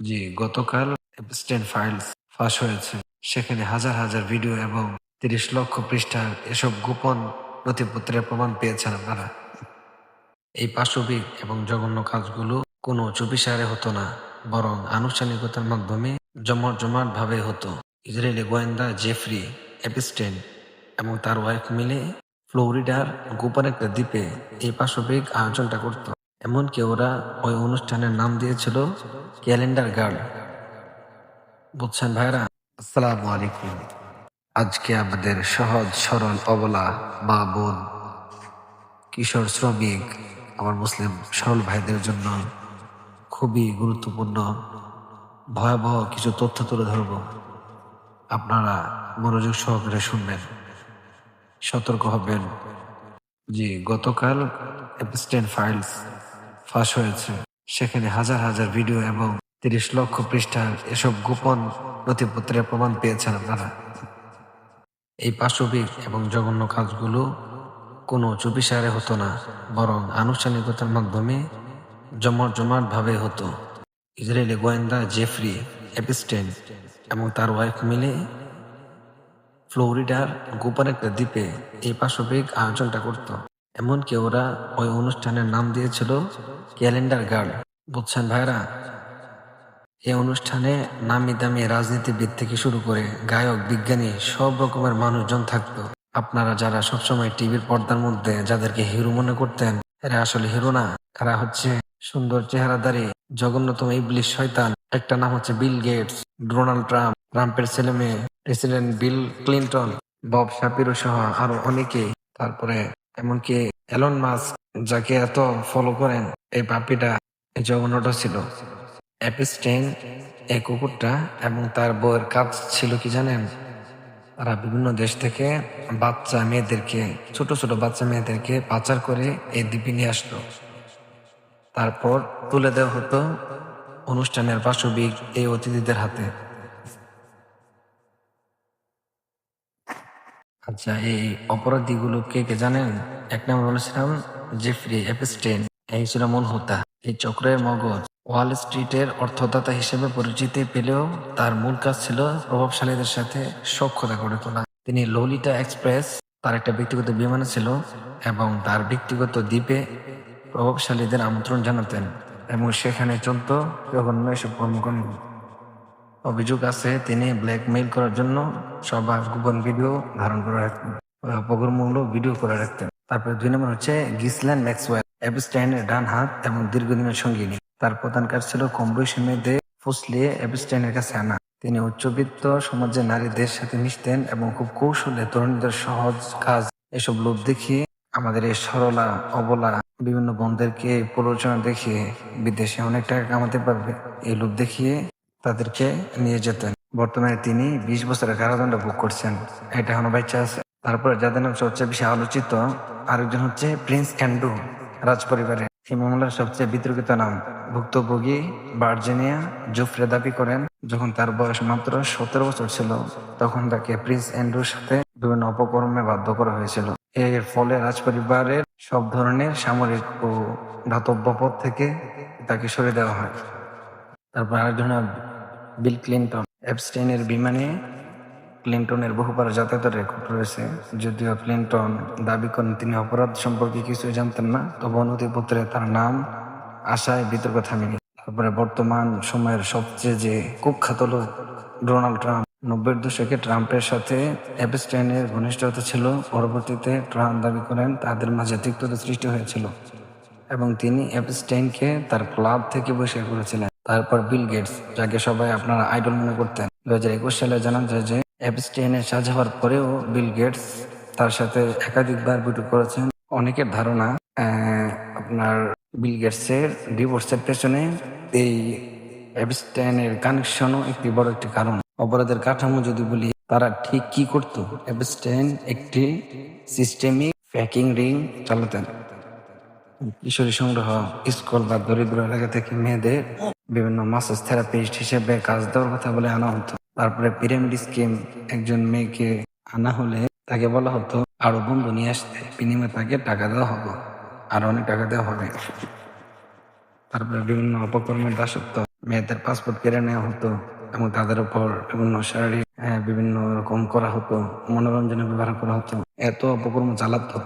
জি, গতকাল Epstein files ফাঁস হয়েছে। সেখানে হাজার হাজার ভিডিও এবং তিরিশ লক্ষ পৃষ্ঠার এসব গোপন নথিপত্রের প্রমাণ পেয়েছেন আপনারা। এই পাশবিক এবং জঘন্য কাজগুলো কোনো চুপিসারে হতো না, বরং আনুষ্ঠানিকতার মাধ্যমে জমট জমাট ভাবে হতো। ইসরায়েলি গোয়েন্দা জেফরি এপিস্টেন এবং তার ওয়াইফ মিলে ফ্লোরিডার গোপন একটা দ্বীপে এই পাশবিক আয়োজনটা করত। এমনকি ওরা ওই অনুষ্ঠানের নাম দিয়েছিল ক্যালেন্ডার গার্ড। বুঝছেন ভাইরা? আসসালামু আলাইকুম। আজকে আমাদের সহজ, সরল অবলা মা বোন, কিশোর শ্রমিক, আমার মুসলিম সরল ভাইদের জন্য খুবই গুরুত্বপূর্ণ, ভয়াবহ কিছু তথ্য তুলে ধরব। আপনারা মনোযোগ সহকারে শুনবেন, সতর্ক হবেন। জি, গতকাল এপস্টেন ফাইলস ফাঁস হয়েছে। সেখানে হাজার হাজার ভিডিও এবং তিরিশ লক্ষ পৃষ্ঠার এসব গোপন নথিপত্রের প্রমাণ পেয়েছেন আপনারা। এই পাশবিক এবং জঘন্য কাজগুলো কোনো চুপিসারে হতো না, বরং আনুষ্ঠানিকতার মাধ্যমে জমট জমাট ভাবে হতো। ইসরায়েলি গোয়েন্দা জেফরি এপিস্টেন এবং তার ওয়াইফ মিলে ফ্লোরিডার গোপন একটা দ্বীপে এই পাশবিক আয়োজনটা করত। এমনকি ওরা ওই অনুষ্ঠানের নাম দিয়েছিল ক্যালেন্ডার গার্ড। বুঝছেন ভাইরা এই অনুষ্ঠানে নামি দামি রাজনীতিবিদ থেকে শুরু করে গায়ক, বিজ্ঞানী সব রকমের মানুষজন থাকতো। আপনারা যারা সবসময় টিভির পর্দার মধ্যে যাদেরকে হিরো মনে করতেন, এরা আসলে হিরো না। এরা হচ্ছে সুন্দর চেহারাদারি, জঘন্যতম ইবলিশ শয়তান। একটা নাম হচ্ছে বিল গেটস, ডোনাল্ড ট্রাম্প, ট্রাম্পের ছেলে মেয়ে president Bill Clinton, Bob Shapiro সহ আরও অনেকেই। তারপরে এমনকি এলন মাস্ক যাকে এত ফলো করেন, এই পাপিটা জঘন্যটা ছিল। অ্যাপিস্টেন এই কুকুরটা এবং তার বউয়ের কাজ ছিল কি জানেন? তারা বিভিন্ন দেশ থেকে বাচ্চা মেয়েদেরকে, ছোট ছোট বাচ্চা মেয়েদেরকে পাচার করে এই দ্বীপে নিয়ে আসতো তারপর তুলে দেওয়া হতো অনুষ্ঠানের পাশবিক এই অতিথিদের হাতে। আচ্ছা এই অপরাধীগুলো কে কে জানেন? এক নম্বর বলেছিলাম জেফরি এপস্টেন, এই ছিল মূল হোতা এই চক্রের মগজ ওয়াল স্ট্রিটের অর্থদাতা হিসেবে পরিচিতি পেলেও তার মূল কাজ ছিল প্রভাবশালীদের সাথে সক্ষতা গড়ে তোলা। তিনি ললিতা এক্সপ্রেস তার একটা ব্যক্তিগত বিমান ছিল এবং তার ব্যক্তিগত দ্বীপে প্রভাবশালীদের আমন্ত্রণ জানাতেন এবং সেখানে চলত জঘন্য এসব কর্মকাণ্ড। অভিযোগ আছে, তিনি ব্ল্যাকমেইল করার জন্য সবার গোপন ভিডিও ধারণ করে রাখতেন অপকর্মমূলক ভিডিও করে রাখতেন। তারপরে দুই নম্বর হচ্ছে গিসল্যান্ড ম্যাক্সওয়েল এপস্টাইনের ডান হাত এবং দীর্ঘদিনের সঙ্গিনী। তার প্রধান কাজ ছিল কম বয়সী মেয়েদের ফুসলিয়ে এপস্টাইনের কাছে আনা। তিনি উচ্চবিত্ত সমাজে নারীদের সাথে মিশতেন এবং খুব কৌশলে তরুণীদের সহজ কাজ এসব লোভ দেখিয়ে আমাদের এই সরলা, অবলা বিভিন্ন বন্ধেরকে প্ররোচনা দেখিয়ে বিদেশে অনেক টাকা কামাতে পারবে। এই লোভ দেখিয়ে তাদেরকে নিয়ে যেতেন। বর্তমানে তিনি বিশ বছরের কারাদণ্ড ভোগ করছেন। এটা এখনও বাচ্চা আছে। তারপরে যাদের নাম সবচেয়ে বেশি আলোচিত, আরেকজন হচ্ছে প্রিন্স অ্যান্ড্রু রাজ পরিবারে এই মামলার সবচেয়ে বিতর্কিত নাম, ভুক্তভোগী ভার্জিনিয়া জুফরে দাবি করেন, যখন তার বয়স মাত্র সতেরো বছর ছিল, তখন তাকে প্রিন্স অ্যান্ড্রুর সাথে বিভিন্ন অপকর্মে বাধ্য করা হয়েছিল। এর ফলে রাজ পরিবারের সব ধরনের সামরিক ও ধাতব্য পদ থেকে তাকে সরিয়ে দেওয়া হয়। তারপর আরেকজন বিল ক্লিন্টন অ্যাবস্টেইনের বিমানে ক্লিন্টনের বহুবার যাতায়াতের রেকর্ড রয়েছে। যদিও ক্লিন্টন দাবি করেন, তিনি অপরাধ সম্পর্কে কিছুই জানতেন না, তবে নথিপত্রে তার নাম আশায় বিতর্ক থামেনি। তারপরে বর্তমান সময়ের সবচেয়ে যে কুখ্যাত লোক ডোনাল্ড ট্রাম্প নব্বই দশকে ট্রাম্পের সাথে অ্যাপস্টাইনের ঘনিষ্ঠতা ছিল। পরবর্তীতে ট্রাম্প দাবি করেন, তাদের মাঝে তিক্ততা সৃষ্টি হয়েছিল এবং তিনি অ্যাপস্টাইনকে তার ক্লাব থেকে বহিষ্কার করেছিলেন। তারপর বিল গেটস যাকে সবাই আপনারা আইডল মনে করতেন। দু হাজার একুশ সালে জানা যায় যে অ্যাপস্টাইনের সাজা হওয়ার পরেও বিল গেটস তার সাথে একাধিকবার বৈঠক করেছেন। অনেকের ধারণা আপনার বিল গেটসের ডিভোর্সের পেছনে এই অ্যাপস্টাইনের কানেকশনও একটি বড় একটি কারণ। অপরাধের কাঠামো যদি বলি, তারা ঠিক কি করত? অ্যাপস্টাইন একটি সিস্টেমিক প্যাকিং রিং চালাতেন। কিশোরী সংগ্রহ, স্কুল বা দরিদ্র এলাকা থেকে মেয়েদের বিভিন্ন মাসাজ থেরাপিস্ট হিসেবে কাজ দেওয়ার কথা বলে আনা হতো। তারপরে পিরামিড স্কিম একজন মেয়েকে আনা হলে তাকে বলা হতো আরও বন্ধু নিয়ে আসতে বিনিময়ে তাকে টাকা দেওয়া হবে আর অনেক টাকা দেওয়া হবে। তারপরে বিভিন্ন অপকর্মের দাসত্ব মেয়েদের পাসপোর্ট কেড়ে নেওয়া হতো এবং তাদের উপর বিভিন্ন শারীরিক হ্যাঁ, বিভিন্ন রকম করা হতো মনোরঞ্জনে ব্যবহার করা হতো। এত অপকর্ম চালাতো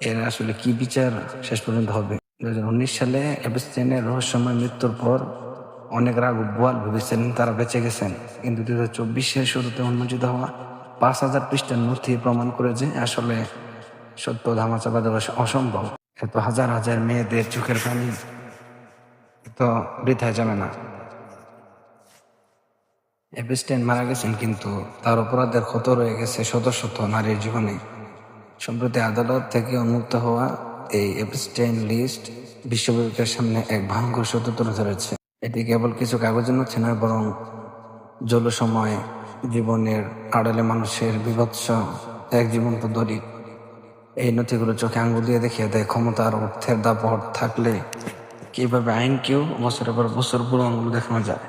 এর আসলে কি বিচার? শেষ পর্যন্ত হবে। দুই হাজার উনিশ সালে এপস্টেনের রহস্যময় মৃত্যুর পর অনেক রাগ বোয়াল ভেবেছিলেন তারা বেঁচে গেছেন। কিন্তু দু হাজার চব্বিশের শুরুতে উন্মোচিত হওয়া পাঁচ হাজার পৃষ্ঠার নথি প্রমাণ করে যে আসলে সত্য ধামাচাপা দেওয়া অসম্ভব। এত হাজার হাজার মেয়েদের চোখের পানি তো বৃথায় যাবে না। এপস্টেন মারা গেছেন কিন্তু তার অপরাধের ক্ষত রয়ে গেছে শত শত নারীর জীবনে। সম্প্রতি আদালত থেকে উন্মুক্ত হওয়া এই এপস্টেইন লিস্ট বিশ্ববিদ্যালয়ের সামনে এক ভয়ঙ্কর সত্য তুলে ধরেছে। এটি কেবল কিছু কাগজের নথি না বরং জল সময় জীবনের আড়ালে মানুষের বিভৎস এক জীবন্ত দরিদ এই নথিগুলো চোখে আঙ্গুল দিয়ে দেখিয়ে দেয় ক্ষমতার অর্থের দাপট থাকলে কীভাবে আইনকেও বছরের পর বছর পুরো আঙ্গুল দেখানো যায়।